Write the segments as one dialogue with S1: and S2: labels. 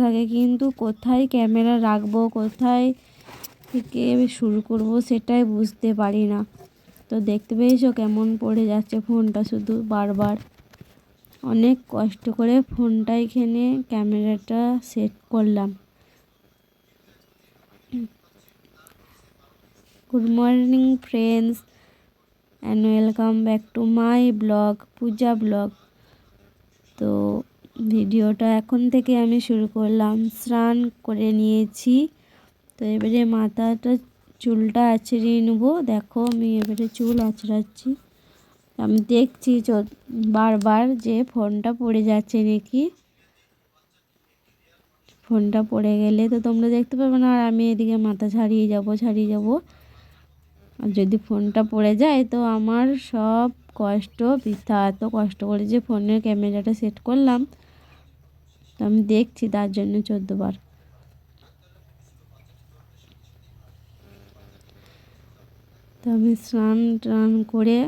S1: থাকে, কিন্তু কোথায় ক্যামেরা রাখব, কোথায় থেকে শুরু করব সেটাই বুঝতে পারি না। তো দেখতে পেয়েছ কেমন পড়ে যাচ্ছে ফোনটা শুধু বারবার? অনেক কষ্ট করে ফোনটা এখানে ক্যামেরাটা সেট করলাম। Good morning friends and welcome back to my blog Puja blog তো ভিডিওটা এখন থেকে আমি শুরু করলাম। স্নান করে নিয়েছি। তো এবারে মাথাটা, চুলটা আছড়িয়ে নেব। দেখো, আমি এবারে চুল আছড়াচ্ছি। আমি দেখছি বারবার যে ফোনটা পড়ে যাচ্ছে নাকি। ফোনটা পড়ে গেলে তো তোমরা দেখতে পাবে না, আর আমি এদিকে মাথা ছাড়িয়ে যাব ছাড়িয়ে যাব। আর যদি ফোনটা পড়ে যায় তো আমার সব কষ্ট বৃথা। এত কষ্ট করে যে ফোনের ক্যামেরাটা সেট করলাম। তো আমি দেখছি তার জন্য চোদ্দোবার তো আমি স্নান টান করে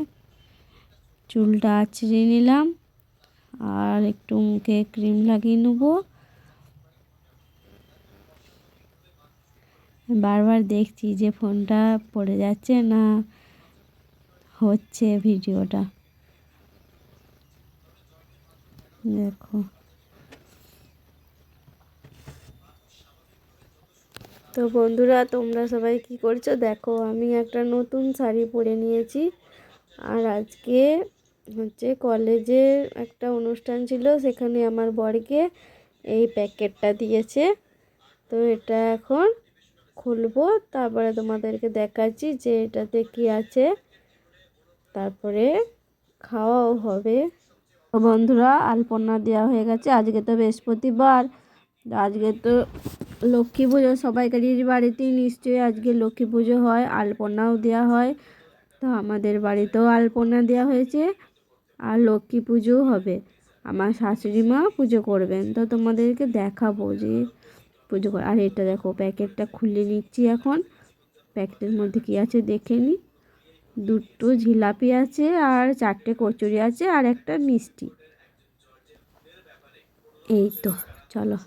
S1: চুলটা আঁচড়ে নিলাম আর একটু মুখে ক্রিম লাগিয়ে নেব। বারবার দেখছি যে ফোনটা পড়ে যাচ্ছে না হচ্ছে ভিডিওটা। দেখো। তো বন্ধুরা, তোমরা সবাই কি করছ? দেখো, আমি একটা নতুন শাড়ি পরে নিয়েছি। আর আজকে হচ্ছে কলেজে একটা অনুষ্ঠান ছিল, সেখানে আমার বরকে এই প্যাকেটটা দিয়েছে। তো এটা এখন খুলবো, তারপরে তোমাদেরকে দেখাচ্ছি যে এটাতে কি আছে। তারপরে খাওয়াও হবে। বন্ধুরা, আলপনা দেওয়া হয়ে গেছে। আজকে তো বৃহস্পতিবার। আজকে তো লক্ষ্মী পুজো সবাইকারই বাড়িতেই নিশ্চয়ই আজকে লক্ষ্মী পুজো হয়, আলপনাও দেওয়া হয়। তো আমাদের বাড়িতেও আলপনা দেওয়া হয়েছে আর লক্ষ্মী পুজোও হবে। আমার শাশুড়ি মা পুজো করবেন। তো তোমাদেরকে দেখাবো যে পুজো করে আর এটা দেখো, প্যাকেটটা খুলে নিচ্ছি এখন। প্যাকেটের মধ্যে কী আছে দেখে নিই দুটো জিলাপি আছে আর চারটে কচুরি আছে আর একটা মিষ্টি। এই তো, চলো।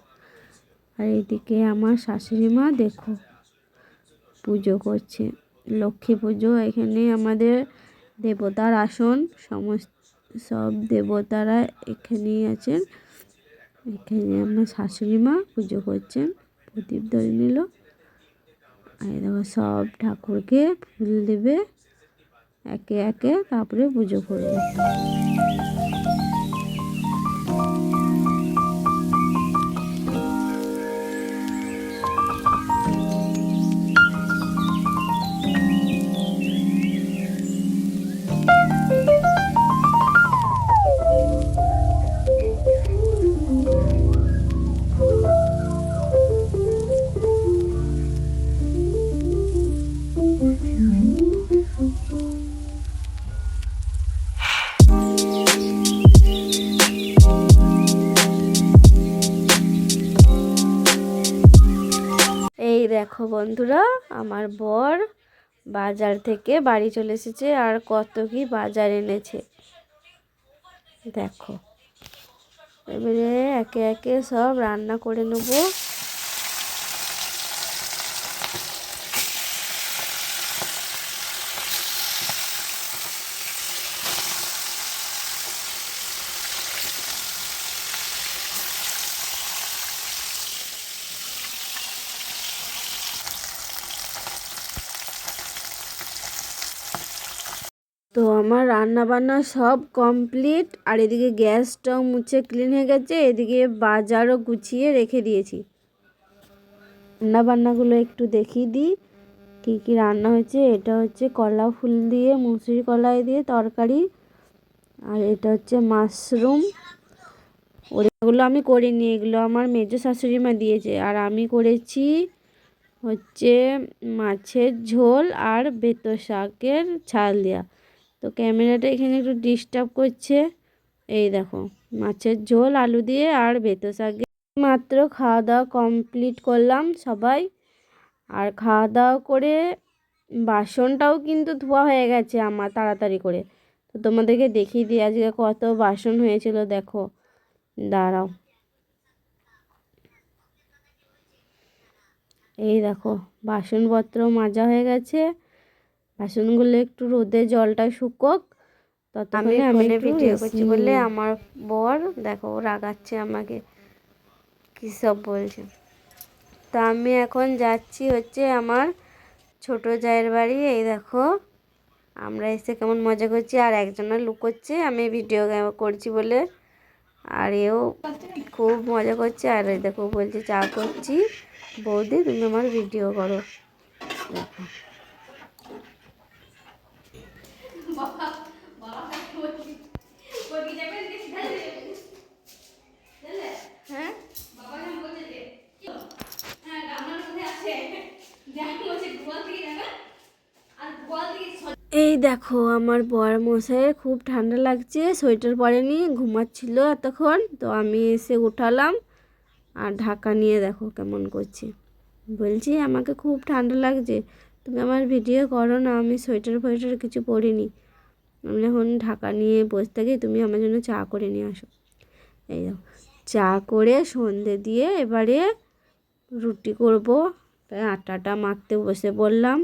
S1: আর এদিকে আমার শাশুড়ি মা দেখো, পুজো করছে। লক্ষ্মী পুজো, এখানে আমাদের দেবতার আসন, সমস্ত সব দেবতারা এখানেই আছেন। এখানে আমার শাশুড়ি মা পুজো করছেন, প্রদীপ ধরে নিল। আর দেখো সব ঠাকুরকে ফুল দেবে, একে একে তারপরে পুজো করবে। দেখো বন্ধুরা, আমার বর বাজার থেকে বাড়ি চলে এসেছে আর কত কি বাজার এনেছে। দেখো, এবারে একে একে সব রান্না করে নেব। তো আমার রান্না বান্না সব কমপ্লিট আর এদিকে গ্যাসটাও মুছে ক্লিন হয়ে গেছে, এদিকে বাজারও গুছিয়ে রেখে দিয়েছি। রান্না বান্নাগুলো একটু দেখিয়ে দিই, কী কী রান্না হয়েছে, এটা হচ্ছে কলা ফুল দিয়ে, মুসুরি কলাই দিয়ে তরকারি, আর এটা হচ্ছে মাশরুম। ওগুলো আমি করিনি, এগুলো আমার মেজো শাশুড়ি মা দিয়েছে, আর আমি করেছি হচ্ছে মাছের ঝোল আর বেতো শাকের ছাল দেওয়া তো ক্যামেরাটা এখানে একটু ডিস্টার্ব করছে। এই দেখো, মাছের ঝোল, আলু দিয়ে আর বেতো শাকে। মাত্র খাওয়া দাওয়া কমপ্লিট করলাম সবাই। আর খাওয়া দাওয়া করে বাসনটাও কিন্তু ধোয়া হয়ে গেছে আমার তাড়াতাড়ি করে। তো তোমাদেরকে দেখিয়ে দিই, আজকে কত বাসন হয়েছিল, দেখো। দাঁড়াও। এই দেখো, বাসনপত্র মাজা হয়ে গেছে। বাসনগুলো একটু রোদে জলটা শুকোক ততক্ষণে আমি একটু
S2: ভিডিও করছি বলে আমার বর দেখো রাগাচ্ছে আমাকে কী সব বলছে। তা আমি এখন যাচ্ছি হচ্ছে আমার ছোট জায়ের বাড়ি এই দেখো আমরা এসে কেমন মজা করছি আর একজনের লুকোচ্ছে আমি ভিডিও করছি বলে আর এও খুব মজা করছে আর এই দেখো বলছে চা করছি। বৌদি তুমি আমার ভিডিও করো। দেখো
S1: হ্যাঁ এই দেখো, আমার বর মশাইয়ের খুব ঠান্ডা লাগছে, সোয়েটার পরেনি ঘুমাচ্ছিল এতক্ষণ, তো আমি এসে উঠালাম আর ঢাকা নিয়ে দেখো কেমন করছে। বলছি, আমাকে খুব ঠান্ডা লাগছে, তুমি আমার ভিডিও করো না, আমি সোয়েটার ফোয়েটার কিছু পরিনি। আমি এখন ঢাকা নিয়ে বসে থাকি, তুমি আমার জন্য চা করে নিয়ে আসো। এই চা করে সন্ধে দিয়ে এবারে রুটি করব। তাই আটাটা মাখতে বসে পড়লাম।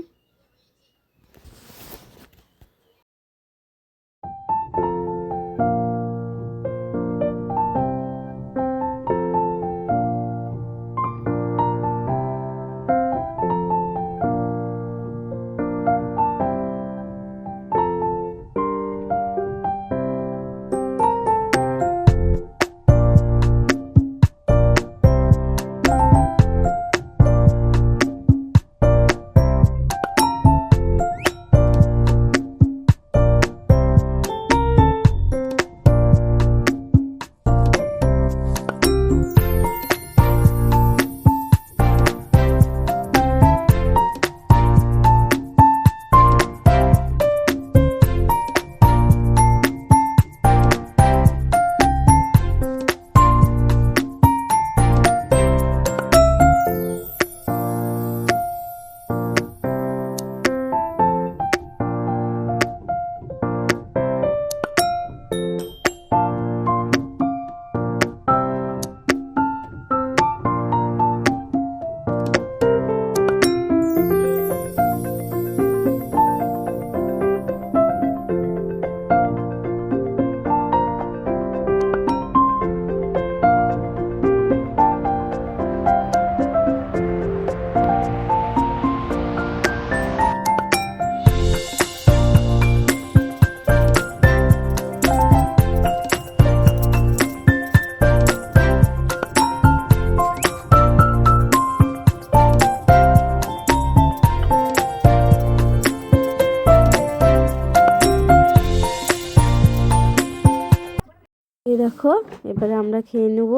S1: দেখো, এবারে আমরা খেয়ে নেব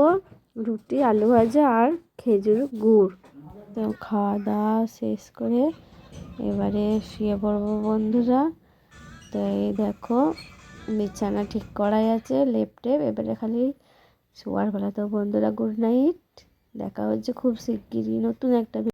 S1: রুটি, আলু ভাজা আর খেজুর গুড়। তো খাওয়া দাওয়া শেষ করে এবারে শুয়ে পড়ব বন্ধুরা। তো এই দেখো, বিছানা ঠিক করাই আছে, লেপটে, এবারে খালি শোয়ার বেলা। তো বন্ধুরা গুড নাইট দেখা হচ্ছে খুব শিগগিরই নতুন একটা